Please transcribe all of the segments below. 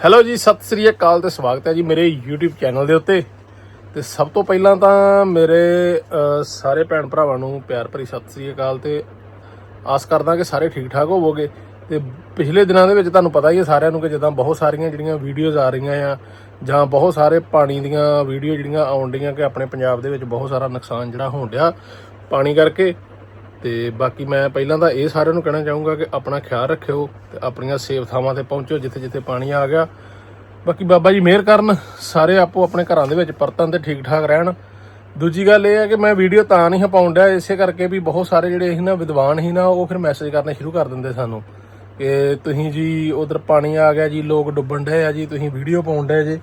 Hello ਜੀ, ਸਤਿ ਸ੍ਰੀ ਅਕਾਲ ਤੇ ਸਵਾਗਤ ਹੈ ਜੀ ਮੇਰੇ YouTube ਚੈਨਲ ਦੇ ਉੱਤੇ। ਤੇ ਸਭ ਤੋਂ ਪਹਿਲਾਂ ਤਾਂ ਮੇਰੇ ਸਾਰੇ ਭੈਣ ਭਰਾਵਾਂ ਨੂੰ ਪਿਆਰ ਭਰੀ ਸਤਿ ਸ੍ਰੀ ਅਕਾਲ ਤੇ ਆਸ ਕਰਦਾ ਕਿ ਸਾਰੇ ਠੀਕ ਠਾਕ ਹੋਵੋਗੇ। ਤੇ ਪਿਛਲੇ ਦਿਨਾਂ ਦੇ ਵਿੱਚ ਤੁਹਾਨੂੰ ਪਤਾ ਹੀ ਹੈ ਸਾਰਿਆਂ ਨੂੰ ਕਿ ਜਿੱਦਾਂ ਬਹੁਤ ਸਾਰੀਆਂ ਜਿਹੜੀਆਂ ਵੀਡੀਓਜ਼ ਆ ਰਹੀਆਂ ਆ, ਜਾਂ ਬਹੁਤ ਸਾਰੇ ਪਾਣੀ ਦੀਆਂ ਵੀਡੀਓ ਜਿਹੜੀਆਂ ਆਉਣ ਡੀਆਂ ਕਿ ਆਪਣੇ ਪੰਜਾਬ ਦੇ ਵਿੱਚ ਬਹੁਤ ਸਾਰਾ ਨੁਕਸਾਨ ਜਿਹੜਾ ਹੋਣ ਡਿਆ ਪਾਣੀ ਕਰਕੇ। ਤੇ ਬਾਕੀ ਮੈਂ ਪਹਿਲਾਂ ਤਾਂ ਇਹ ਸਾਰਿਆਂ ਨੂੰ ਕਹਿਣਾ ਚਾਹੂੰਗਾ ਕਿ ਆਪਣਾ ਖਿਆਲ ਰੱਖਿਓ ਤੇ ਆਪਣੀਆਂ ਸੇਫ ਥਾਵਾਂ ਤੇ ਪਹੁੰਚੋ ਜਿੱਥੇ ਜਿੱਥੇ ਪਾਣੀ ਆ ਗਿਆ। ਬਾਕੀ ਬਾਬਾ ਜੀ ਮਿਹਰ ਕਰਨ, ਸਾਰੇ ਆਪੋ ਆਪਣੇ ਘਰਾਂ ਦੇ ਵਿੱਚ ਪਰਤਨ ਤੇ ਠੀਕ ਠਾਕ ਰਹਿਣ। ਦੂਜੀ ਗੱਲ ਇਹ ਹੈ ਕਿ ਮੈਂ ਵੀਡੀਓ ਤਾਂ ਨਹੀਂ ਪਾਉਣ ਡਿਆ, ਇਸੇ ਕਰਕੇ ਵੀ ਬਹੁਤ ਸਾਰੇ ਜਿਹੜੇ ਸੀ ਨਾ ਵਿਦਵਾਨ ਸੀ ਨਾ, ਉਹ ਫਿਰ ਮੈਸੇਜ ਕਰਨੇ ਸ਼ੁਰੂ ਕਰ ਦਿੰਦੇ ਸਾਨੂੰ ਕਿ ਤੁਸੀਂ ਜੀ ਉਧਰ ਪਾਣੀ ਆ ਗਿਆ ਜੀ, ਲੋਕ ਡੁੱਬਣ ਡਏ ਆ ਜੀ, ਤੁਸੀਂ ਵੀਡੀਓ ਪਾਉਣ ਡਏ ਜੇ।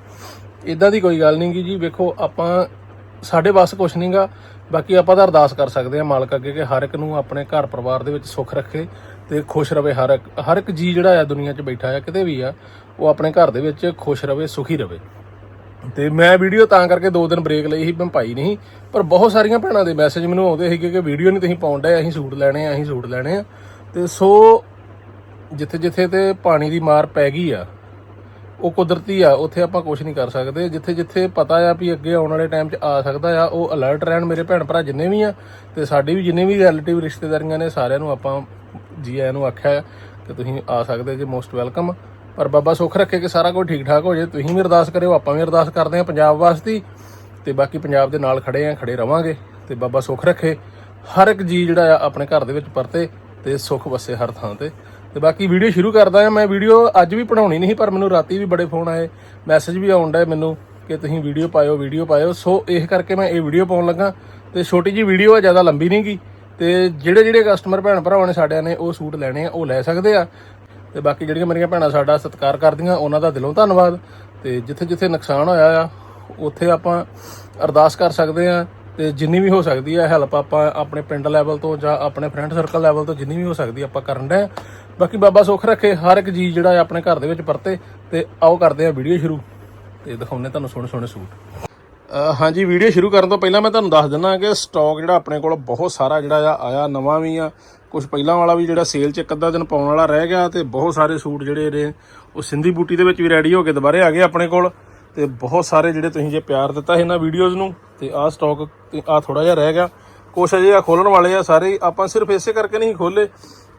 ਇਦਾਂ ਦੀ ਕੋਈ ਗੱਲ ਨਹੀਂ ਗੀ ਜੀ, ਵੇਖੋ ਆਪਾਂ, ਸਾਡੇ ਵੱਸ ਕੁਛ ਨਹੀਂਗਾ ਬਾਕੀ ਆਪਾਂ ਤਾਂ ਅਰਦਾਸ ਕਰ ਸਕਦੇ ਹਾਂ ਮਾਲਕ ਅੱਗੇ ਕਿ ਹਰ ਇੱਕ ਨੂੰ ਆਪਣੇ ਘਰ ਪਰਿਵਾਰ ਦੇ ਵਿੱਚ ਸੁੱਖ ਰੱਖੇ ਤੇ ਖੁਸ਼ ਰਵੇ ਹਰ ਇੱਕ ਹਰ ਇੱਕ ਜੀ ਜਿਹੜਾ ਆ ਦੁਨੀਆ 'ਚ ਬੈਠਾ ਆ, ਕਿਤੇ ਵੀ ਆ, ਉਹ ਆਪਣੇ ਘਰ ਦੇ ਵਿੱਚ ਖੁਸ਼ ਰਵੇ, ਸੁਖੀ ਰਵੇ। ਤੇ ਮੈਂ ਵੀਡੀਓ ਤਾਂ ਕਰਕੇ ਦੋ ਦਿਨ ਬ੍ਰੇਕ ਲਈ ਸੀ, ਮੈਂ ਪਾਈ ਨਹੀਂ ਪਰ ਬਹੁਤ ਸਾਰੀਆਂ ਭੈਣਾਂ ਦੇ ਮੈਸੇਜ ਮੈਨੂੰ ਆਉਂਦੇ ਸੀਗੇ ਕਿ ਵੀਡੀਓ ਨਹੀਂ ਤੁਸੀਂ ਪਾਉਣ ਡਏ, ਅਸੀਂ ਸੂਟ ਲੈਣੇ ਆ, ਅਸੀਂ ਸੂਟ ਲੈਣੇ ਆ। ਤੇ ਸੋ ਜਿੱਥੇ ਜਿੱਥੇ ਤੇ ਪਾਣੀ ਦੀ ਮਾਰ ਪੈ ਗਈ ਆ ਉਹ ਕੁਦਰਤੀ ਆ, ਉੱਥੇ ਆਪਾਂ ਕੁਝ ਨਹੀਂ ਕਰ ਸਕਦੇ। ਜਿੱਥੇ ਜਿੱਥੇ ਪਤਾ ਆ ਵੀ ਅੱਗੇ ਆਉਣ ਵਾਲੇ ਟਾਈਮ 'ਚ ਆ ਸਕਦਾ ਆ, ਉਹ ਅਲਰਟ ਰਹਿਣ ਮੇਰੇ ਭੈਣ ਭਰਾ ਜਿੰਨੇ ਵੀ ਆ, ਤੇ ਸਾਡੇ ਵੀ ਜਿੰਨੇ ਵੀ ਰਿਲੇਟਿਵ ਰਿਸ਼ਤੇਦਾਰੀਆਂ ਨੇ, ਸਾਰਿਆਂ ਨੂੰ ਆਪਾਂ ਜੀ ਆਇਆਂ ਨੂੰ ਆਖਿਆ ਆ ਕਿ ਤੁਸੀਂ ਆ ਸਕਦੇ ਜੇ ਮੋਸਟ ਵੈਲਕਮ ਪਰ ਬਾਬਾ ਸੁੱਖ ਰੱਖੇ ਕਿ ਸਾਰਾ ਕੁਝ ਠੀਕ ਠਾਕ ਹੋ ਜਾਏ ਤੁਸੀਂ ਵੀ ਅਰਦਾਸ ਕਰਿਓ, ਆਪਾਂ ਵੀ ਅਰਦਾਸ ਕਰਦੇ ਆ ਪੰਜਾਬ ਵਾਸਤੇ। ਹੀ ਤੇ ਬਾਕੀ ਪੰਜਾਬ ਦੇ ਨਾਲ ਖੜੇ ਆ, ਖੜੇ ਰਵਾਂਗੇ। ਤੇ ਬਾਬਾ ਸੁੱਖ ਰੱਖੇ, ਹਰ ਇੱਕ ਜੀ ਜਿਹੜਾ ਆ ਆਪਣੇ ਘਰ ਦੇ ਵਿੱਚ ਪਰਤੇ ਤੇ ਸੁੱਖ ਵਸੇ ਹਰ ਥਾਂ ਤੇ। ਤੇ ਬਾਕੀ ਵੀਡੀਓ ਸ਼ੁਰੂ ਕਰਦਾ ਆ ਮੈਂ ਵੀਡੀਓ ਅੱਜ ਵੀ ਬਣਾਉਣੀ ਨਹੀਂ ਸੀ, ਪਰ ਮੈਨੂੰ ਰਾਤੀ ਵੀ ਬੜੇ ਫੋਨ ਆਏ, ਮੈਸੇਜ ਵੀ ਆਉਣ ਡਏ ਮੈਨੂੰ ਕਿ ਤੁਸੀਂ ਵੀਡੀਓ ਪਾਇਓ ਵੀਡੀਓ ਪਾਇਓ। ਸੋ ਇਸ ਕਰਕੇ ਮੈਂ ਇਹ ਵੀਡੀਓ ਪਾਉਣ ਲੱਗਾ। ਤੇ ਛੋਟੀ ਜੀ ਵੀਡੀਓ ਆ, ਜ਼ਿਆਦਾ ਲੰਬੀ ਨਹੀਂ ਗੀ ਤੇ ਜਿਹੜੇ ਜਿਹੜੇ ਕਸਟਮਰ ਭੈਣ ਭਰਾਵਾਂ ਨੇ ਸਾਡਿਆਂ ਨੇ ਉਹ ਸੂਟ ਲੈਣੇ ਆ, ਉਹ ਲੈ ਸਕਦੇ ਆ। ਤੇ ਬਾਕੀ ਜਿਹੜੀਆਂ ਮੇਰੀਆਂ ਭੈਣਾਂ ਸਾਡਾ ਸਤਿਕਾਰ ਕਰਦੀਆਂ, ਉਹਨਾਂ ਦਾ ਦਿਲੋਂ ਧੰਨਵਾਦ। ਤੇ ਜਿੱਥੇ ਜਿੱਥੇ ਨੁਕਸਾਨ ਹੋਇਆ ਆ, ਉੱਥੇ ਆਪਾਂ ਅਰਦਾਸ ਕਰ ਸਕਦੇ ਆ। ਤੇ ਜਿੰਨੀ ਵੀ ਹੋ ਸਕਦੀ ਹੈ ਹੈਲਪ ਆਪਾਂ ਆਪਣੇ ਪਿੰਡ ਲੈਵਲ ਤੋਂ ਜਾਂ ਆਪਣੇ ਫਰੈਂਡ ਸਰਕਲ ਲੈਵਲ ਤੋਂ ਜਿੰਨੀ ਵੀ ਹੋ ਸਕਦੀ ਆਪਾਂ ਕਰਨ ਦੇ ਬਾਕੀ ਬਾਬਾ ਸੁੱਖ ਰੱਖੇ, ਹਰ ਇੱਕ ਜੀ ਜਿਹੜਾ ਹੈ ਆਪਣੇ ਘਰ ਦੇ ਵਿੱਚ ਪਰਤੇ ਤੇ ਆਓ ਕਰਦੇ ਆ ਵੀਡੀਓ ਸ਼ੁਰੂ ਤੇ ਦਿਖਾਉਂਦੇ ਤੁਹਾਨੂੰ ਸੋਹਣੇ ਸੋਹਣੇ ਸੂਟ। ਹਾਂਜੀ, ਵੀਡੀਓ ਸ਼ੁਰੂ ਕਰਨ ਤੋਂ ਪਹਿਲਾਂ ਮੈਂ ਤੁਹਾਨੂੰ ਦੱਸ ਦਿੰਦਾ ਕਿ ਸਟਾਕ ਜਿਹੜਾ ਆਪਣੇ ਕੋਲ ਬਹੁਤ ਸਾਰਾ ਜਿਹੜਾ ਆ, ਆਇਆ ਨਵਾਂ ਵੀ ਆ। ਕੁਝ ਪਹਿਲਾਂ ਵਾਲਾ ਵੀ ਜਿਹੜਾ ਸੇਲ 'ਚ ਇੱਕ ਅੱਧਾ ਦਿਨ ਪਾਉਣ ਵਾਲਾ ਰਹਿ ਗਿਆ ਤੇ ਬਹੁਤ ਸਾਰੇ ਸੂਟ ਜਿਹੜੇ ਨੇ ਉਹ ਸਿੰਧੀ ਬੂਟੀ ਦੇ ਵਿੱਚ ਵੀ ਰੈਡੀ ਹੋ ਕੇ ਦੁਬਾਰੇ ਆ ਗਏ ਆਪਣੇ ਕੋਲ ਤੇ ਬਹੁਤ ਸਾਰੇ ਜਿਹੜੇ ਤੁਸੀਂ ਜੇ ਪਿਆਰ ਦਿੱਤਾ ਇਹਨਾਂ ਵੀਡੀਓਜ਼ ਨੂੰ ਤੇ ਆਹ ਸਟਾਕ ਤੇ ਆਹ ਥੋੜਾ ਜਿਹਾ ਰਹਿ ਗਿਆ। ਕੁਛ ਅਜੇ ਆ ਖੋਲਣ ਵਾਲੇ ਆ ਸਾਰੇ, ਆਪਾਂ ਸਿਰਫ ਇਸੇ ਕਰਕੇ ਨਹੀਂ ਖੋਲੇ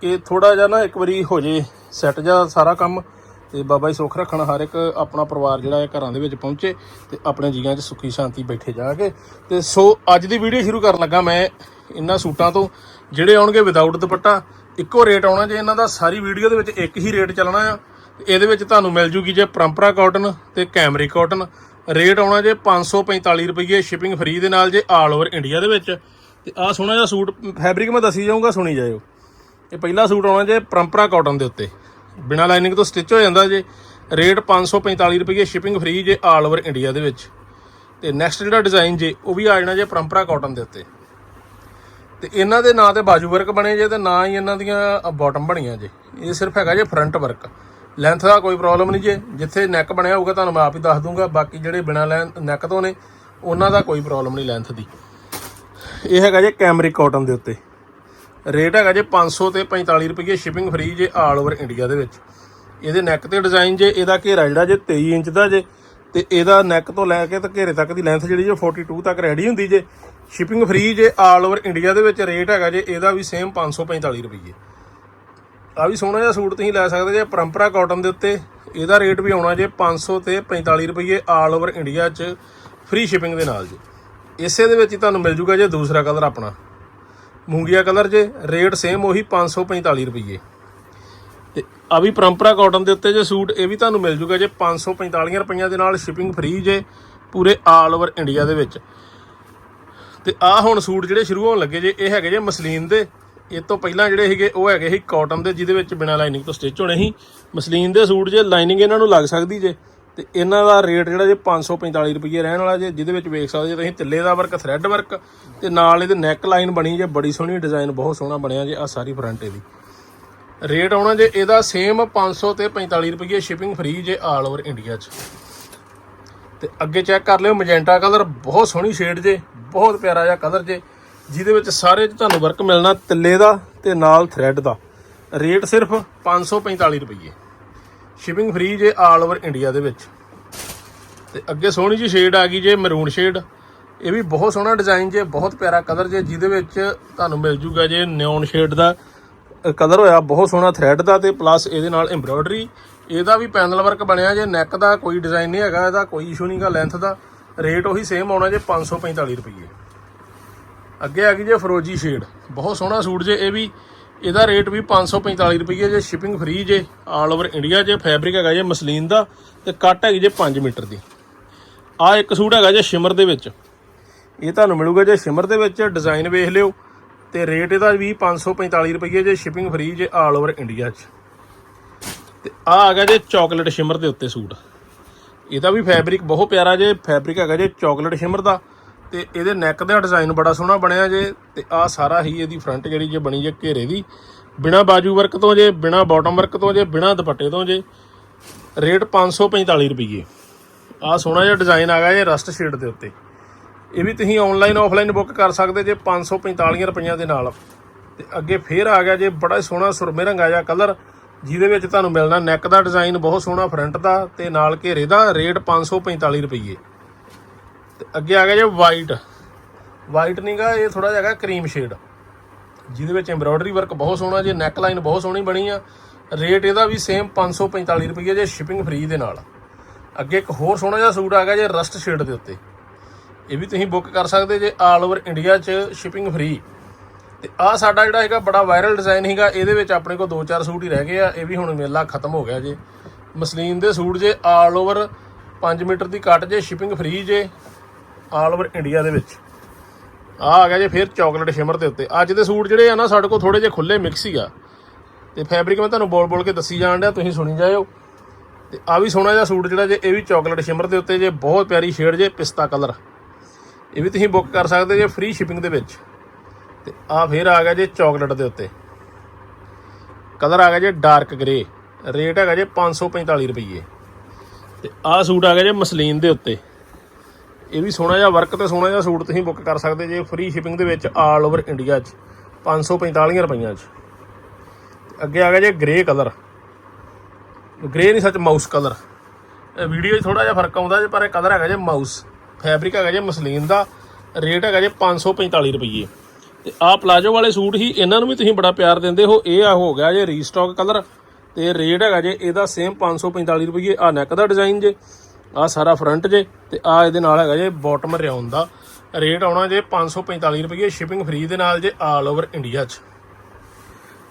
ਕਿ ਥੋੜਾ ਜਿਹਾ ਨਾ ਇੱਕ ਵਾਰੀ ਹੋ ਜੇ ਸੈੱਟ ਜਾ ਸਾਰਾ ਕੰਮ ਤੇ ਬਾਬਾ ਜੀ ਸੁੱਖ ਰੱਖਣ, ਹਰ ਇੱਕ ਆਪਣਾ ਪਰਿਵਾਰ ਜਿਹੜਾ ਹੈ ਘਰਾਂ ਦੇ ਵਿੱਚ ਪਹੁੰਚੇ ਤੇ ਆਪਣੇ ਜੀਆਂ 'ਚ ਸੁੱਖੀ ਸ਼ਾਂਤੀ ਬੈਠੇ ਜਾ ਕੇ। ਤੇ ਸੋ ਅੱਜ ਦੀ ਵੀਡੀਓ ਸ਼ੁਰੂ ਕਰਨ ਲੱਗਾ ਮੈਂ ਇਹਨਾਂ ਸੂਟਾਂ ਤੋਂ, ਜਿਹੜੇ ਆਉਣਗੇ ਵਿਦਆਊਟ ਦੁਪੱਟਾ, ਇੱਕੋ ਰੇਟ ਆਉਣਾ ਜੇ ਇਹਨਾਂ ਦਾ, ਸਾਰੀ ਵੀਡੀਓ ਦੇ ਵਿੱਚ ਇੱਕ ਹੀ ਰੇਟ ਚੱਲਣਾ ਆ। ਤੇ ਇਹਦੇ ਵਿੱਚ ਤੁਹਾਨੂੰ ਮਿਲ ਜੂਗੀ ਜੇ ਪਰੰਪਰਾ ਕਾਟਨ ਤੇ ਕੈਮਰੀ ਕਾਟਨ ਰੇਟ ਆਉਣਾ ਜੇ 545 ਰੁਪਏ ਸ਼ਿਪਿੰਗ ਫ੍ਰੀ ਦੇ ਨਾਲ ਜੇ ਆਲ ਓਵਰ ਇੰਡੀਆ ਦੇ ਵਿੱਚ। ਤੇ ਆਹ ਸੋਹਣਾ ਜਿਹਾ ਸੂਟ ਫੈਬਰਿਕ ਮੈਂ ਦੱਸੀ ਜਾਊਂਗਾ, ਸੁਣੀ ਜਾਇਓ। ਇਹ ਪਹਿਲਾ ਸੂਟ ਆਉਣਾ ਜੇ ਪਰੰਪਰਾ ਕਾਟਨ ਦੇ ਉੱਤੇ। ਬਿਨਾ ਲਾਈਨਿੰਗ ਤੋਂ ਸਟਿਚ ਹੋ ਜਾਂਦਾ ਜੇ। ਰੇਟ 545 ਰੁਪਏ ਸ਼ਿਪਿੰਗ ਫ੍ਰੀ ਜੇ ਆਲ ਓਵਰ ਇੰਡੀਆ ਦੇ ਵਿੱਚ। ਤੇ ਨੈਕਸਟ ਜਿਹੜਾ ਡਿਜ਼ਾਈਨ ਜੇ, ਉਹ ਵੀ ਆ ਜਾਣਾ ਜੇ ਪਰੰਪਰਾ ਕਾਟਨ ਦੇ ਉੱਤੇ। ਤੇ ਇਹਨਾਂ ਦੇ ਨਾਂ ਤੇ ਬਾਜੂ ਵਰਕ ਬਣੇ ਜੇ ਤੇ ਨਾ ਹੀ ਇਹਨਾਂ ਦੀਆਂ ਬਾਟਮ ਬਣੀਆਂ ਜੇ। ਇਹ ਸਿਰਫ ਹੈਗਾ ਜੇ ਫਰੰਟ ਵਰਕ ਲੈਂਥ ਦਾ ਕੋਈ ਪ੍ਰੋਬਲਮ ਨਹੀਂ ਜੇ। ਜਿੱਥੇ ਨੈਕ ਬਣਿਆ ਹੋਊਗਾ ਤੁਹਾਨੂੰ ਮੈਂ ਆਪ ਹੀ ਦੱਸ ਦੂੰਗਾ। ਬਾਕੀ ਜਿਹੜੇ ਬਿਨਾ ਨੈਕ ਤੋਂ ਨੇ, ਉਹਨਾਂ ਦਾ ਕੋਈ ਪ੍ਰੋਬਲਮ ਨਹੀਂ ਲੈਂਥ ਦੀ। ਇਹ ਹੈਗਾ ਜੇ ਕੈਮਰਿਕ ਕਾਟਨ ਦੇ ਉੱਤੇ। ਰੇਟ ਹੈਗਾ ਜੇ 500 ਤੇ 45 ਰੁਪਏ ਸ਼ਿਪਿੰਗ ਫ੍ਰੀ ਜੇ ਆਲ ਓਵਰ ਇੰਡੀਆ ਦੇ ਵਿੱਚ। ਇਹਦੇ ਨੈਕ ਤੇ ਡਿਜ਼ਾਈਨ ਜੇ, ਇਹਦਾ ਘੇਰਾ ਜਿਹੜਾ ਜੇ 23 ਇੰਚ ਦਾ ਜੇ, ਤੇ ਇਹਦਾ ਨੈਕ ਤੋਂ ਲੈ ਕੇ ਤੇ ਘੇਰੇ ਤੱਕ ਦੀ ਲੈਂਥ ਜਿਹੜੀ ਜੇ 42 ਤੱਕ ਰੈਡੀ ਹੁੰਦੀ ਜੇ। ਸ਼ਿਪਿੰਗ ਫ੍ਰੀ ਜੇ ਆਲ ਓਵਰ ਇੰਡੀਆ ਦੇ ਵਿੱਚ ਰੇਟ ਹੈਗਾ ਜੇ, ਇਹਦਾ ਵੀ ਸੇਮ 545 ਰੁਪਏ ਆ ਵੀ ਸੋਹਣਾ ਜਿਹਾ ਸੂਟ ਤੁਸੀਂ ਲੈ ਸਕਦੇ ਜੇ ਪਰੰਪਰਾ ਕਾਟਨ ਦੇ ਉੱਤੇ। ਇਹਦਾ ਰੇਟ ਵੀ ਆਉਣਾ ਜੇ 500 ਤੇ 45 ਰੁਪਏ ਆਲ ਓਵਰ ਇੰਡੀਆ 'ਚ ਫ੍ਰੀ ਸ਼ਿਪਿੰਗ ਦੇ ਨਾਲ ਜੀ। ਇਸੇ ਦੇ ਵਿੱਚ ਤੁਹਾਨੂੰ ਮਿਲ ਜੂਗਾ ਜੇ ਦੂਸਰਾ ਕਲਰ ਆਪਣਾ। ਮੂੰਗੀਆ ਕਲਰ ਜੇ, ਰੇਟ ਸੇਮ ਉਹੀ 545 ਰੁਪਏ ਤੇ ਆ ਵੀ ਪਰੰਪਰਾ ਕਾਟਨ ਦੇ ਉੱਤੇ ਜੇ ਸੂਟ, ਇਹ ਵੀ ਤੁਹਾਨੂੰ ਮਿਲ ਜੂਗਾ ਜੇ 545 ਰੁਪਈਆਂ ਦੇ ਨਾਲ ਸ਼ਿਪਿੰਗ ਫ੍ਰੀ ਜੇ ਪੂਰੇ ਆਲ ਓਵਰ ਇੰਡੀਆ ਦੇ ਵਿੱਚ। ਤੇ ਆ ਹੁਣ ਸੂਟ ਜਿਹੜੇ ਸ਼ੁਰੂ ਹੋਣ ਲੱਗੇ ਜੇ, ਇਹ ਹੈਗੇ ਜੇ ਮਸਲੀਨ ਦੇ। ਇਹ ਤੋਂ ਪਹਿਲਾਂ ਜਿਹੜੇ ਹੈਗੇ ਉਹ ਹੈਗੇ ਸੀ ਕਾਟਨ ਦੇ, ਜਿਹਦੇ ਵਿੱਚ ਬਿਨਾ ਲਾਈਨਿੰਗ ਤੋਂ ਸਟਿਚ ਹੋਣੇ ਸੀ। ਮਸਲੀਨ ਦੇ ਸੂਟ ਜੇ ਲਾਈਨਿੰਗ ਇਹਨਾਂ ਨੂੰ ਲੱਗ ਸਕਦੀ ਜੇ। ਤੇ ਇਹਨਾਂ ਦਾ ਰੇਟ ਜਿਹੜਾ ਜੇ 545 ਰੁਪਏ ਰਹਿਣ ਵਾਲਾ ਜੇ, ਜਿਹਦੇ ਵਿੱਚ ਵੇਖ ਸਕਦੇ ਜੇ ਤੁਸੀਂ ਤਿੱਲੇ ਦਾ ਵਰਕ ਥ੍ਰੈਡ ਵਰਕ ਤੇ ਨਾਲ ਇਹਦੇ ਨੈਕ ਲਾਈਨ ਬਣੀ ਜੇ, ਬੜੀ ਸੋਹਣੀ ਡਿਜ਼ਾਈਨ ਬਹੁਤ ਸੋਹਣਾ ਬਣਿਆ ਜੇ, ਆ ਸਾਰੀ ਫਰੰਟ ਇਹਦੀ। ਰੇਟ ਆਉਣਾ ਜੇ ਇਹਦਾ ਸੇਮ 500 ਤੇ 45 ਰੁਪਏ ਸ਼ਿਪਿੰਗ ਫ੍ਰੀ ਜੇ ਆਲ ਓਵਰ ਇੰਡੀਆ 'ਚ। ਤੇ ਅੱਗੇ ਚੈੱਕ ਕਰ ਲਿਓ ਮੈਜੈਂਟਾ ਕਲਰ ਬਹੁਤ ਸੋਹਣੀ ਸ਼ੇਡ ਜੇ, ਬਹੁਤ ਪਿਆਰਾ ਜਿਹਾ ਕਲਰ ਜੇ, ਜਿਹਦੇ ਵਿੱਚ ਸਾਰੇ ਤੁਹਾਨੂੰ ਵਰਕ ਮਿਲਣਾ ਤਿੱਲੇ ਦਾ ਤੇ ਨਾਲ ਥ੍ਰੈਡ ਦਾ। ਰੇਟ ਸਿਰਫ 545 ਰੁਪਏ ਸ਼ਿਪਿੰਗ ਫ੍ਰੀ ਜੇ ਆਲ ਓਵਰ ਇੰਡੀਆ ਦੇ ਵਿੱਚ। ਤੇ ਅੱਗੇ ਸੋਹਣੀ ਜੀ ਸ਼ੇਡ ਆ ਗਈ ਜੇ ਮਰੂਨ ਸ਼ੇਡ ਇਹ ਵੀ ਬਹੁਤ ਸੋਹਣਾ ਡਿਜ਼ਾਈਨ ਜੇ, ਬਹੁਤ ਪਿਆਰਾ ਕਲਰ ਜੇ, ਜਿਹਦੇ ਵਿੱਚ ਤੁਹਾਨੂੰ ਮਿਲ ਜੂਗਾ ਜੇ ਨਿਓਨ ਸ਼ੇਡ ਦਾ। ਕਲਰ ਹੋਇਆ ਬਹੁਤ ਸੋਹਣਾ ਥ੍ਰੈਡ ਦਾ ਤੇ ਪਲੱਸ ਇਹਦੇ ਨਾਲ ਐਮਬ੍ਰੋਇਡਰੀ ਇਹਦਾ ਵੀ ਪੈਨਲ ਵਰਕ ਬਣਿਆ ਜੇ ਨੈਕ ਦਾ ਕੋਈ ਡਿਜ਼ਾਈਨ ਨਹੀਂ ਹੈਗਾ, ਇਹਦਾ ਕੋਈ ਇਸ਼ੂ ਨਹੀਂਗਾ ਲੈਂਥ ਦਾ। ਰੇਟ ਉਹੀ ਸੇਮ ਆਉਣਾ ਜੇ 545 ਰੁਪਏ ਅੱਗੇ ਆ ਗਈ ਜੇ ਫਰੋਜੀ ਸ਼ੇਡ ਬਹੁਤ ਸੋਹਣਾ ਸੂਟ ਜੇ, ਇਹ ਵੀ ਇਹਦਾ ਰੇਟ ਵੀ 545 ਰੁਪਏ ਜੇ ਸ਼ਿਪਿੰਗ ਫ੍ਰੀ ਜੇ ਆਲ ਓਵਰ ਇੰਡੀਆ ਜੇ ਫੈਬਰਿਕ ਹੈਗਾ ਜੇ, ਮਸਲੀਨ ਦਾ, ਤੇ ਕੱਟ ਹੈਗੀ ਜੇ 5 ਮੀਟਰ ਦੀ। ਆ ਇੱਕ ਸੂਟ ਹੈਗਾ ਜੇ ਸ਼ਿਮਰ ਦੇ ਵਿੱਚ। ਇਹ ਤੁਹਾਨੂੰ ਮਿਲੂਗਾ ਜੇ ਸ਼ਿਮਰ ਦੇ ਵਿੱਚ ਡਿਜ਼ਾਈਨ ਵੇਖ ਲਿਓ, ਤੇ ਰੇਟ ਇਹਦਾ ਵੀ 545 ਰੁਪਏ ਜੇ ਸ਼ਿਪਿੰਗ ਫ੍ਰੀ ਜੇ ਆਲ ਓਵਰ ਇੰਡੀਆ 'ਚ। ਤੇ ਆ ਆ ਗਿਆ ਜੇ ਚਾਕਲੇਟ ਸ਼ਿਮਰ ਦੇ ਉੱਤੇ ਸੂਟ। ਇਹਦਾ ਵੀ ਫੈਬਰਿਕ ਬਹੁਤ ਪਿਆਰਾ ਜੇ ਫੈਬਰਿਕ ਹੈਗਾ ਜੇ ਚਾਕਲੇਟ ਸ਼ਿਮਰ ਦਾ। ਤੇ ਇਹਦੇ ਨੈਕ ਦਾ ਡਿਜ਼ਾਈਨ ਬੜਾ ਸੋਹਣਾ ਬਣਿਆ ਜੇ, ਤੇ ਆ ਸਾਰਾ ਹੀ ਇਹਦੀ ਫਰੰਟ ਜਿਹੜੀ ਜੇ ਬਣੀ ਜੇ ਘੇਰੇ ਦੀ, ਬਿਨਾ ਬਾਜੂ ਵਰਕ ਤੋਂ ਜੇ, ਬਿਨਾ ਬਾਟਮ ਵਰਕ ਤੋਂ ਜੇ, ਬਿਨਾ ਦੁਪੱਟੇ ਤੋਂ ਜੇ ਰੇਟ 545 ਰੁਪਏ ਆ ਸੋਹਣਾ ਜਿਹਾ ਡਿਜ਼ਾਈਨ ਆ ਗਿਆ ਜੇ ਰਸਟ ਸ਼ੇਡ ਦੇ ਉੱਤੇ। ਇਹ ਵੀ ਤੁਸੀਂ ਆਨਲਾਈਨ ਆਫਲਾਈਨ ਬੁੱਕ ਕਰ ਸਕਦੇ ਜੇ 545 ਰੁਪਈਆਂ ਦੇ ਨਾਲ। ਤੇ ਅੱਗੇ ਫੇਰ ਆ ਗਿਆ ਜੇ, ਬੜਾ ਸੋਹਣਾ ਸੁਰਮੇ ਰੰਗਾ ਜਿਹਾ ਕਲਰ ਜਿਹਦੇ ਵਿੱਚ ਤੁਹਾਨੂੰ ਮਿਲਣਾ ਨੈਕ ਦਾ ਡਿਜ਼ਾਈਨ ਬਹੁਤ ਸੋਹਣਾ ਫਰੰਟ ਦਾ, ਤੇ ਨਾਲ ਘੇਰੇ ਦਾ ਰੇਟ 545 ਰੁਪਏ ਤੇ ਅੱਗੇ ਆ ਗਿਆ ਜੇ ਵਾਈਟ ਵਾਈਟ ਨਹੀਂਗਾ ਇਹ ਥੋੜਾ ਜਿਹਾ ਹੈਗਾ ਕਰੀਮ ਸ਼ੇਡ ਜਿਹਦੇ ਵਿੱਚ ਐਮਬ੍ਰੋਇਡਰੀ ਵਰਕ ਬਹੁਤ ਸੋਹਣਾ ਜੇ ਨੈਕ ਲਾਈਨ ਬਹੁਤ ਸੋਹਣੀ ਬਣੀ ਆ। ਰੇਟ ਇਹਦਾ ਵੀ ਸੇਮ 545 ਰੁਪਏ ਜੇ ਸ਼ਿਪਿੰਗ ਫ੍ਰੀ ਦੇ ਨਾਲ। ਅੱਗੇ ਇੱਕ ਹੋਰ ਸੋਹਣਾ ਜਿਹਾ ਸੂਟ ਆ ਗਿਆ ਜੇ ਰਸਟ ਸ਼ੇਡ ਦੇ ਉੱਤੇ। ਇਹ ਵੀ ਤੁਸੀਂ ਬੁੱਕ ਕਰ ਸਕਦੇ ਜੇ ਆਲ ਓਵਰ ਇੰਡੀਆ 'ਚ ਸ਼ਿਪਿੰਗ ਫ੍ਰੀ ਤੇ ਆ ਸਾਡਾ ਜਿਹੜਾ ਹੈਗਾ ਬੜਾ ਵਾਇਰਲ ਡਿਜ਼ਾਈਨ ਹੈਗਾ ਇਹਦੇ ਵਿੱਚ ਆਪਣੇ ਕੋਲ 2-4 ਸੂਟ ਹੀ ਰਹਿ ਗਏ ਆ, ਇਹ ਵੀ ਹੁਣ ਮੇਲਾ ਖਤਮ ਹੋ ਗਿਆ ਜੇ। ਮਸਲੀਨ ਦੇ ਸੂਟ ਜੇ ਆਲ ਓਵਰ 5 ਮੀਟਰ ਦੀ ਕੱਟ ਜੇ ਸ਼ਿਪਿੰਗ ਫ੍ਰੀ ਜੇ। ਆਲ ਓਵਰ ਇੰਡੀਆ ਦੇ ਵਿੱਚ। ਆ ਆ ਗਿਆ ਜੇ ਫਿਰ ਚਾਕਲੇਟ ਸ਼ਿਮਰ ਦੇ ਉੱਤੇ। ਅੱਜ ਦੇ ਸੂਟ ਜਿਹੜੇ ਆ ਨਾ, ਸਾਡੇ ਕੋਲ ਥੋੜੇ ਜਿਹੇ ਖੁੱਲੇ ਮਿਕਸ ਹੀ ਆ। ਤੇ ਫੈਬਰਿਕ ਮੈਂ ਤੁਹਾਨੂੰ ਬੋਲ-ਬੋਲ ਕੇ ਦੱਸੀ ਜਾਣ ਡਿਆ, ਤੁਸੀਂ ਸੁਣੀ ਜਾਇਓ। ਤੇ ਆ ਵੀ ਸੋਹਣਾ ਜਿਹਾ ਸੂਟ ਜਿਹੜਾ ਜੇ, ਇਹ ਵੀ ਚਾਕਲੇਟ ਸ਼ਿਮਰ ਦੇ ਉੱਤੇ ਜੇ, ਬਹੁਤ ਪਿਆਰੀ ਸ਼ੇਡ ਜੇ, ਪਿਸਤਾ ਕਲਰ। ਇਹ ਵੀ ਤੁਸੀਂ ਬੁੱਕ ਕਰ ਸਕਦੇ ਜੇ ਫ੍ਰੀ ਸ਼ਿਪਿੰਗ ਦੇ ਵਿੱਚ। ਤੇ ਆ ਫਿਰ ਆ ਗਿਆ ਜੇ ਚਾਕਲੇਟ ਦੇ ਉੱਤੇ। ਕਲਰ ਆ ਗਿਆ ਜੇ ਡਾਰਕ ਗ੍ਰੇ ਰੇਟ ਹੈਗਾ ਜੇ 545 ਰੁਪਏ ਤੇ ਆ ਸੂਟ ਆ ਗਿਆ ਜੇ ਮਸਲੀਨ ਦੇ ਉੱਤੇ। ਇਹ ਵੀ ਸੋਹਣਾ ਜਿਹਾ ਵਰਕ ਤੇ ਸੋਹਣਾ ਜਿਹਾ ਸੂਟ ਤੁਸੀਂ ਬੁੱਕ ਕਰ ਸਕਦੇ ਜੇ ਫ੍ਰੀ ਸ਼ਿਪਿੰਗ ਦੇ ਵਿੱਚ ਆਲ ਓਵਰ ਇੰਡੀਆ 'ਚ 545 ਰੁਪਈਆਂ 'ਚ। ਅੱਗੇ ਆ ਗਿਆ ਜੇ ਗ੍ਰੇ ਕਲਰ ਗ੍ਰੇ ਨਹੀਂ ਸੱਚ ਮਾਊਸ ਕਲਰ ਵੀਡੀਓ 'ਚ ਥੋੜਾ ਜਿਹਾ ਫ਼ਰਕ ਆਉਂਦਾ ਜੇ, ਪਰ ਇਹ ਕਲਰ ਹੈਗਾ ਜੇ ਮਾਊਸ ਫੈਬਰਿਕ ਹੈਗਾ ਜੇ ਮਸਲੀਨ ਦਾ ਰੇਟ ਹੈਗਾ ਜੇ 545 ਰੁਪਏ ਤੇ ਆਹ ਪਲਾਜੋ ਵਾਲੇ ਸੂਟ ਹੀ, ਇਹਨਾਂ ਨੂੰ ਵੀ ਤੁਸੀਂ ਬੜਾ ਪਿਆਰ ਦਿੰਦੇ ਹੋ। ਇਹ ਆ ਹੋ ਗਿਆ ਜੇ ਰੀਸਟਾਕ ਕਲਰ ਤੇ ਰੇਟ ਹੈਗਾ ਜੇ, ਇਹਦਾ ਸੇਮ 545 ਰੁਪਏ ਆ ਨੈਕ ਦਾ ਡਿਜ਼ਾਈਨ ਜੇ। ਆ ਸਾਰਾ ਫਰੰਟ ਜੇ ਤੇ ਆ ਇਹਦੇ ਨਾਲ ਹੈਗਾ ਜੇ ਬਾਟਮ ਰਿਆਉਨ ਦਾ। ਰੇਟ ਆਉਣਾ ਜੇ 545 ਰੁਪਏ ਸ਼ਿਪਿੰਗ ਫ੍ਰੀ ਦੇ ਨਾਲ ਜੇ ਆਲ ਓਵਰ ਇੰਡੀਆ 'ਚ।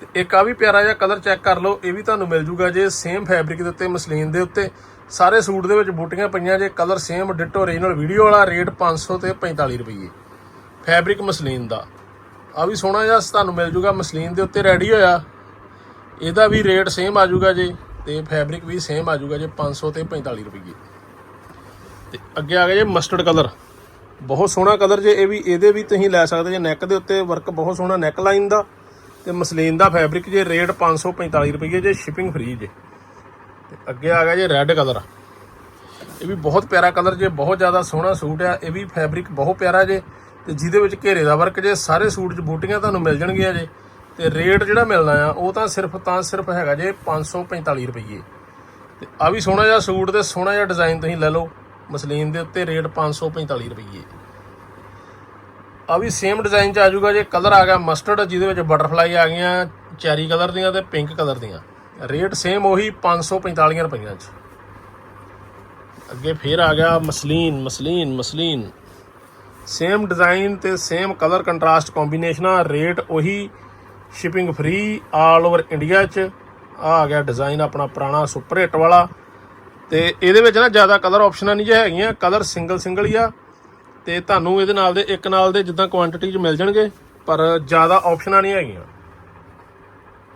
ਤੇ ਇੱਕ ਆ ਵੀ ਪਿਆਰਾ ਜਿਹਾ ਕਲਰ ਚੈੱਕ ਕਰ ਲਓ, ਇਹ ਵੀ ਤੁਹਾਨੂੰ ਮਿਲ ਜੂਗਾ ਜੇ ਸੇਮ ਫੈਬਰਿਕ ਦੇ ਉੱਤੇ, ਮਸਲੀਨ ਦੇ ਉੱਤੇ। ਸਾਰੇ ਸੂਟ ਦੇ ਵਿੱਚ ਬੂਟੀਆਂ ਪਈਆਂ ਜੇ colour same ditto original video ਵਾਲਾ ਰੇਟ 500 ਤੇ 45 ਰੁਪਏ। ਫੈਬਰਿਕ ਮਸਲੀਨ ਦਾ। ਆ ਵੀ ਸੋਹਣਾ ਜਿਹਾ ਤੁਹਾਨੂੰ ਮਿਲ ਜੂਗਾ, ਮਸਲੀਨ ਦੇ ਉੱਤੇ ਰੈਡੀ ਹੋਇਆ। ਇਹਦਾ ਵੀ ਰੇਟ ਸੇਮ ਆ ਜੂਗਾ ਜੇ, ਤੇ ਫੈਬਰਿਕ ਵੀ ਸੇਮ ਆ ਜੂਗਾ ਜੇ 500 ਤੇ 45 ਰੁਪਏ। ਤੇ ਅੱਗੇ ਆ ਗਿਆ ਜੇ ਮਸਟਰਡ ਕਲਰ ਬਹੁਤ ਸੋਹਣਾ ਕਲਰ ਜੇ, ਇਹ ਵੀ, ਇਹਦੇ ਵੀ ਤੁਸੀਂ ਲੈ ਸਕਦੇ ਜੇ ਨੈਕ ਦੇ ਉੱਤੇ ਵਰਕ ਬਹੁਤ ਸੋਹਣਾ ਨੈਕ ਲਾਈਨ ਦਾ। ਤੇ ਮਸਲੀਨ ਦਾ ਫੈਬਰਿਕ ਜੇ ਰੇਟ 545 ਰੁਪਏ ਜੇ ਸ਼ਿਪਿੰਗ ਫ੍ਰੀ ਜੇ। ਤੇ ਅੱਗੇ ਆ ਗਿਆ ਜੇ ਰੈੱਡ ਕਲਰ ਇਹ ਵੀ ਬਹੁਤ ਪਿਆਰਾ ਕਲਰ ਜੇ, ਬਹੁਤ ਜ਼ਿਆਦਾ ਸੋਹਣਾ ਸੂਟ ਆ। ਇਹ ਵੀ ਫੈਬਰਿਕ ਬਹੁਤ ਪਿਆਰਾ ਜੇ। ਤੇ ਜਿਹਦੇ ਵਿੱਚ ਘੇਰੇ ਦਾ ਵਰਕ ਜੇ, ਸਾਰੇ ਸੂਟ 'ਚ ਬੂਟੀਆਂ ਤੁਹਾਨੂੰ ਮਿਲ ਜਾਣਗੀਆਂ ਜੇ। ਤੇ ਰੇਟ ਜਿਹੜਾ ਮਿਲਣਾ ਆ, ਉਹ ਤਾਂ ਸਿਰਫ ਤਾਂ ਸਿਰਫ ਹੈਗਾ ਜੇ 545 ਰੁਪਏ ਤੇ ਆ ਵੀ ਸੋਹਣਾ ਜਿਹਾ ਸੂਟ ਤੇ ਸੋਹਣਾ ਜਿਹਾ ਡਿਜ਼ਾਈਨ ਤੁਸੀਂ ਲੈ ਲਓ। ਮਸਲੀਨ ਦੇ ਉੱਤੇ ਰੇਟ 545 ਰੁਪਏ ਆ ਵੀ ਸੇਮ ਡਿਜ਼ਾਈਨ ਚ ਆ ਜਾਊਗਾ, ਜੇ ਕਲਰ ਆ ਗਿਆ ਮਸਟਰਡ ਜਿਹਦੇ ਵਿੱਚ ਬਟਰਫਲਾਈ ਆ ਗਈਆਂ ਚੈਰੀ ਕਲਰ ਦੀਆਂ ਤੇ ਪਿੰਕ ਕਲਰ ਦੀਆਂ। ਰੇਟ ਸੇਮ ਉਹੀ 545 ਰੁਪਈਆਂ ਚ। ਅੱਗੇ ਫੇਰ ਆ ਗਿਆ muslin muslin muslin. Same design ਤੇ ਸੇਮ ਕਲਰ ਕੰਟਰਾਸਟ ਕੰਬੀਨੇਸ਼ਨਾਂ ਰੇਟ ਉਹੀ shipping free all over India ਚ। ਆ ਆ ਗਿਆ ਡਿਜ਼ਾਈਨ ਆਪਣਾ ਪੁਰਾਣਾ ਸੁਪਰ ਹਿੱਟ ਵਾਲਾ। ਤੇ ਇਹਦੇ ਵਿੱਚ ਨਾ ਜ਼ਿਆਦਾ ਕਲਰ ਆਪਸ਼ਨਾਂ ਨਹੀਂ ਜੇ ਹੈਗੀਆਂ ਕਲਰ ਸਿੰਗਲ ਸਿੰਗਲ ਹੀ ਆ। ਤੇ ਤੁਹਾਨੂੰ ਇਹਦੇ ਨਾਲ ਦੇ, ਇੱਕ ਨਾਲ ਦੇ ਜਿੱਦਾਂ ਕੁਆਂਟੀਟੀ 'ਚ ਮਿਲ ਜਾਣਗੇ, ਪਰ ਜ਼ਿਆਦਾ ਆਪਸ਼ਨਾਂ ਨਹੀਂ ਹੈਗੀਆਂ।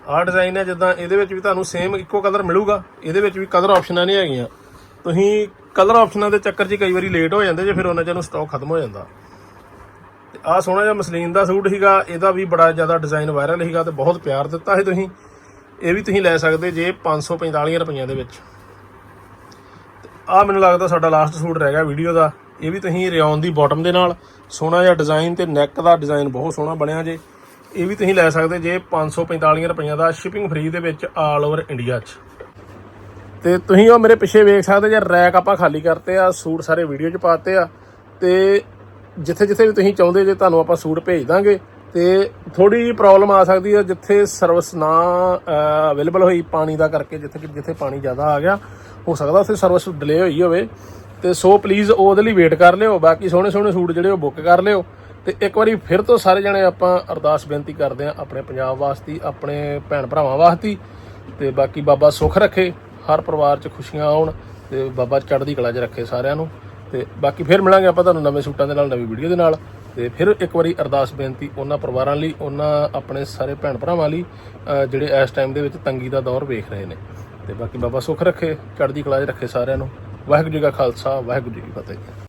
ਆਹ ਡਿਜ਼ਾਈਨ ਹੈ ਜਿੱਦਾਂ ਇਹਦੇ ਵਿੱਚ ਵੀ ਤੁਹਾਨੂੰ ਸੇਮ ਇੱਕੋ ਕਲਰ ਮਿਲੂਗਾ, ਇਹਦੇ ਵਿੱਚ ਵੀ ਕਲਰ ਆਪਸ਼ਨਾਂ ਨਹੀਂ ਹੈਗੀਆਂ। ਤੁਸੀਂ ਕਲਰ ਆਪਸ਼ਨਾਂ ਦੇ ਚੱਕਰ 'ਚ ਕਈ ਵਾਰੀ ਲੇਟ ਹੋ ਜਾਂਦੇ ਜੇ, ਫਿਰ ਉਹਨਾਂ ਚ ਨੂੰ ਸਟਾਕ ਖਤਮ ਹੋ ਜਾਂਦਾ। ਤੇ ਆਹ ਸੋਹਣਾ ਜਿਹਾ ਮਸਲੀਨ ਦਾ ਸੂਟ ਸੀਗਾ, ਇਹਦਾ ਵੀ ਬੜਾ ਜ਼ਿਆਦਾ ਡਿਜ਼ਾਈਨ ਵਾਇਰਲ ਸੀਗਾ ਤੇ ਬਹੁਤ ਪਿਆਰ ਦਿੱਤਾ ਸੀ ਤੁਸੀਂ। ਇਹ ਵੀ ਤੁਸੀਂ ਲੈ ਸਕਦੇ ਜੇ 545 ਰੁਪਈਆਂ ਦੇ ਵਿੱਚ। ਆ ਮੈਨੂੰ ਲੱਗਦਾ ਸਾਡਾ ਲਾਸਟ ਸੂਟ ਰਹਿ ਗਿਆ ਵੀਡੀਓ ਦਾ। ਇਹ ਵੀ ਤੁਸੀਂ ਰਿਓਨ ਦੀ ਬਾਟਮ ਦੇ ਨਾਲ। ਸੋਹਣਾ ਜਿਹਾ ਡਿਜ਼ਾਈਨ ਤੇ ਨੈਕ ਦਾ ਡਿਜ਼ਾਈਨ ਬਹੁਤ ਸੋਹਣਾ ਬਣਿਆ ਜੇ। ਇਹ ਵੀ ਤੁਸੀਂ ਲੈ ਸਕਦੇ ਜੇ 545 ਰੁਪਈਆਂ ਦਾ ਸ਼ਿਪਿੰਗ ਫ੍ਰੀ ਦੇ ਵਿੱਚ ਆਲ ਓਵਰ ਇੰਡੀਆ 'ਚ। ਤੇ ਤੁਸੀਂ ਉਹ ਮੇਰੇ ਪਿੱਛੇ ਵੇਖ ਸਕਦੇ ਜੇ ਰੈਕ ਆਪਾਂ ਖਾਲੀ ਕਰਤੇ ਆ, ਸੂਟ ਸਾਰੇ ਵੀਡੀਓ 'ਚ ਪਾਤੇ ਆ। ਤੇ ਜਿੱਥੇ ਜਿੱਥੇ ਵੀ ਤੁਸੀਂ ਚਾਹੁੰਦੇ ਜੇ ਤੁਹਾਨੂੰ ਆਪਾਂ ਸੂਟ ਭੇਜ ਦਾਂਗੇ ਤੇ ਥੋੜੀ ਜਿਹੀ ਪ੍ਰੋਬਲਮ ਆ ਸਕਦੀ ਹੈ ਜਿੱਥੇ ਸਰਵਿਸ ਨਾ ਅਵੇਲੇਬਲ ਹੋਈ ਪਾਣੀ ਦਾ ਕਰਕੇ, ਜਿੱਥੇ ਕਿ- ਜਿੱਥੇ ਪਾਣੀ ਜ਼ਿਆਦਾ ਆ ਗਿਆ, ਹੋ ਸਕਦਾ ਉੱਥੇ ਸਰਵਿਸ ਡਿਲੇ ਹੋਈ ਹੋਵੇ। ਤੇ ਸੋ ਪਲੀਜ਼ ਉਹਦੇ ਲਈ ਵੇਟ ਕਰ ਲਿਓ, ਬਾਕੀ ਸੋਹਣੇ ਸੋਹਣੇ ਸੂਟ ਜਿਹੜੇ ਉਹ ਬੁੱਕ ਕਰ ਲਿਓ। ਤੇ ਇੱਕ ਵਾਰੀ ਫਿਰ ਤੋਂ ਸਾਰੇ ਜਣੇ ਆਪਾਂ ਅਰਦਾਸ ਬੇਨਤੀ ਕਰਦੇ ਆ ਆਪਣੇ ਪੰਜਾਬ ਵਾਸਤੇ, ਆਪਣੇ ਭੈਣ ਭਰਾਵਾਂ ਵਾਸਤੇ। ਤੇ ਬਾਕੀ ਬਾਬਾ ਸੁੱਖ ਰੱਖੇ, ਹਰ ਪਰਿਵਾਰ 'ਚ ਖੁਸ਼ੀਆਂ ਆਉਣ, ਤੇ ਬਾਬਾ ਚੜ੍ਹਦੀ ਕਲਾ 'ਚ ਰੱਖੇ ਸਾਰਿਆਂ ਨੂੰ। ਤੇ ਬਾਕੀ ਫਿਰ ਮਿਲਾਂਗੇ ਆਪਾਂ ਤੁਹਾਨੂੰ ਨਵੇਂ ਸੂਟਾਂ ਦੇ ਨਾਲ, ਨਵੀਂ ਵੀਡੀਓ ਦੇ ਨਾਲ। ਤੇ ਫਿਰ ਇੱਕ ਵਾਰੀ ਅਰਦਾਸ ਬੇਨਤੀ ਉਹਨਾਂ ਪਰਿਵਾਰਾਂ ਲਈ, ਉਹਨਾਂ ਆਪਣੇ ਸਾਰੇ ਭੈਣ ਭਰਾਵਾਂ ਲਈ ਜਿਹੜੇ ਇਸ ਟਾਈਮ ਦੇ ਵਿੱਚ ਤੰਗੀ ਦਾ ਦੌਰ ਵੇਖ ਰਹੇ ਨੇ। ਤੇ ਬਾਕੀ ਬਾਬਾ ਸੁੱਖ ਰੱਖੇ, ਚੜ੍ਹਦੀ ਕਲਾ 'ਚ ਰੱਖੇ ਸਾਰਿਆਂ ਨੂੰ। ਵਾਹਿਗੁਰੂ ਜੀ ਕਾ ਖਾਲਸਾ, ਵਾਹਿਗੁਰੂ ਜੀ ਕੀ ਫਤਿਹ।